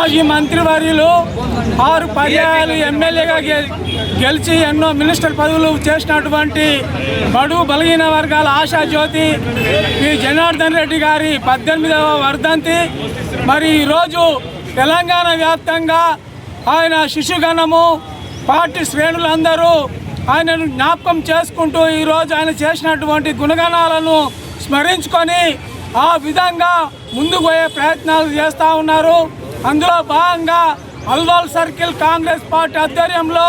మాజీ మంత్రివర్యులు ఆరు పర్యాయాలు ఎమ్మెల్యేగా గె- గెలిచి ఎన్నో మినిస్టర్ పదవులు చేసినటువంటి బడు బలహీన వర్గాల ఆశా జ్యోతి ఈ జనార్దన్ రెడ్డి గారి పద్దెనిమిదవ వర్ధంతి. మరి ఈరోజు తెలంగాణ వ్యాప్తంగా ఆయన శిశుగణము పార్టీ శ్రేణులందరూ ఆయనను జ్ఞాపకం చేసుకుంటూ ఈరోజు ఆయన చేసినటువంటి గుణగణాలను స్మరించుకొని ఆ విధంగా ముందుకు పోయే ప్రయత్నాలు చేస్తూ ఉన్నారు. అందులో భాగంగా అల్వాల్ సర్కిల్ కాంగ్రెస్ పార్టీ ఆధ్వర్యంలో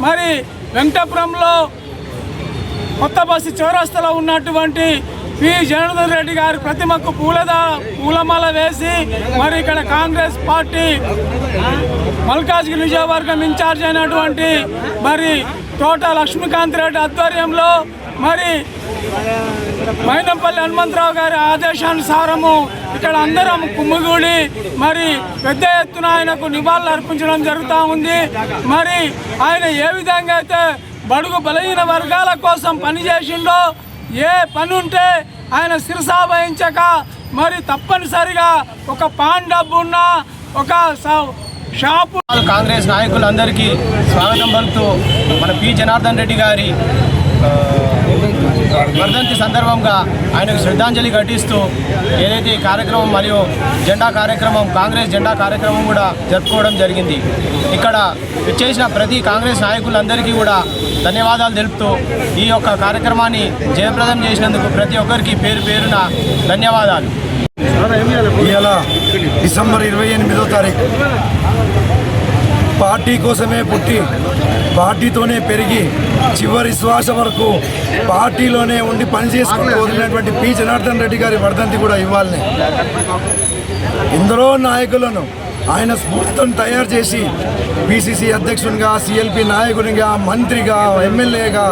మరి వెంకటపురంలో కొత్త బస్సు చౌరస్తలో ఉన్నటువంటి పి జనార్దన్ రెడ్డి గారి ప్రతిమకు పూలద పూలమాల వేసి మరి ఇక్కడ కాంగ్రెస్ పార్టీ మల్కాజ్గిరి నియోజకవర్గం ఇన్ఛార్జ్ అయినటువంటి మరి తోట లక్ష్మీకాంత్ రెడ్డి ఆధ్వర్యంలో మరి మైనంపల్లి హనుమంతరావు గారి ఆదేశానుసారము ఇక్కడ అందరం కుమ్మిగూడి మరి పెద్ద ఎత్తున ఆయనకు నివాళులు అర్పించడం జరుగుతూ ఉంది. మరి ఆయన ఏ విధంగా అయితే బడుగు బలహీన వర్గాల కోసం పనిచేసిండో ఏ పని ఉంటే ఆయన శిరసా వహించక మరి తప్పనిసరిగా ఒక పాన్ డబ్బు ఉన్న ఒక స- షాపు కాంగ్రెస్ నాయకులందరికీ స్వాగతం పలుకుతూ మన పి జనార్దన్ రెడ్డి గారి వర్ధంతి సందర్భంగా ఆయనకు శ్రద్ధాంజలి ఘటిస్తూ ఏదైతే ఈ కార్యక్రమం మరియు జెండా కార్యక్రమం కాంగ్రెస్ జెండా కార్యక్రమం కూడా జరుపుకోవడం జరిగింది. ఇక్కడ చేసిన ప్రతి కాంగ్రెస్ నాయకులందరికీ కూడా ధన్యవాదాలు తెలుపుతూ ఈ యొక్క కార్యక్రమాన్ని జయప్రదం చేసినందుకు ప్రతి ఒక్కరికి పేరు పేరున ధన్యవాదాలు. డిసెంబర్ ఇరవై ఎనిమిదో తారీఖు పార్టీ కోసమే పుట్టి పార్టీతోనే పెరిగి చివరి శ్వాస వరకు పార్టీలోనే ఉండి పనిచేసుకుంటూ వదిలినటువంటి పి. జనార్దన్ రెడ్డి గారి వర్ధంతి కూడా ఇవ్వాలని. ఎందరో నాయకులను ఆయన స్ఫూర్తిని తయారు చేసి పిసిసి అధ్యక్షునిగా సిఎల్పి నాయకునిగా మంత్రిగా ఎమ్మెల్యేగా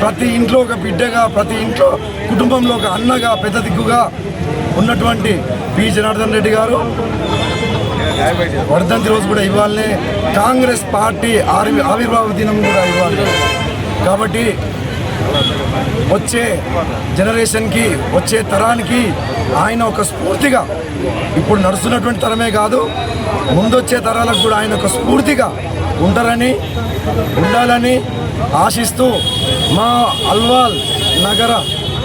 ప్రతి ఇంట్లో ఒక బిడ్డగా ప్రతి ఇంట్లో కుటుంబంలో ఒక అన్నగా పెద్ద దిక్కుగా ఉన్నటువంటి పి. జనార్దన్ రెడ్డి గారు వర్ధంతి రోజు కూడా ఇవ్వాలనే కాంగ్రెస్ పార్టీ ఆవి ఆవిర్భావ దినం కూడా ఇవ్వాలి. కాబట్టి వచ్చే జనరేషన్కి వచ్చే తరానికి ఆయన ఒక స్ఫూర్తిగా ఇప్పుడు నడుస్తున్నటువంటి తరమే కాదు ముందొచ్చే తరాలకు కూడా ఆయన ఒక స్ఫూర్తిగా ఉంటారని ఉండాలని ఆశిస్తూ మా అల్వాల్ నగర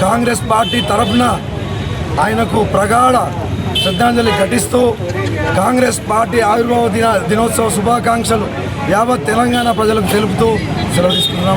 కాంగ్రెస్ పార్టీ తరఫున ఆయనకు ప్రగాఢ శ్రద్ధాంజలి ఘటిస్తూ కాంగ్రెస్ పార్టీ ఆవిర్భావ దిన దినోత్సవ శుభాకాంక్షలు యావత్ తెలంగాణ ప్రజలకు తెలుపుతూ సెలవు తీసుకుంటున్నాం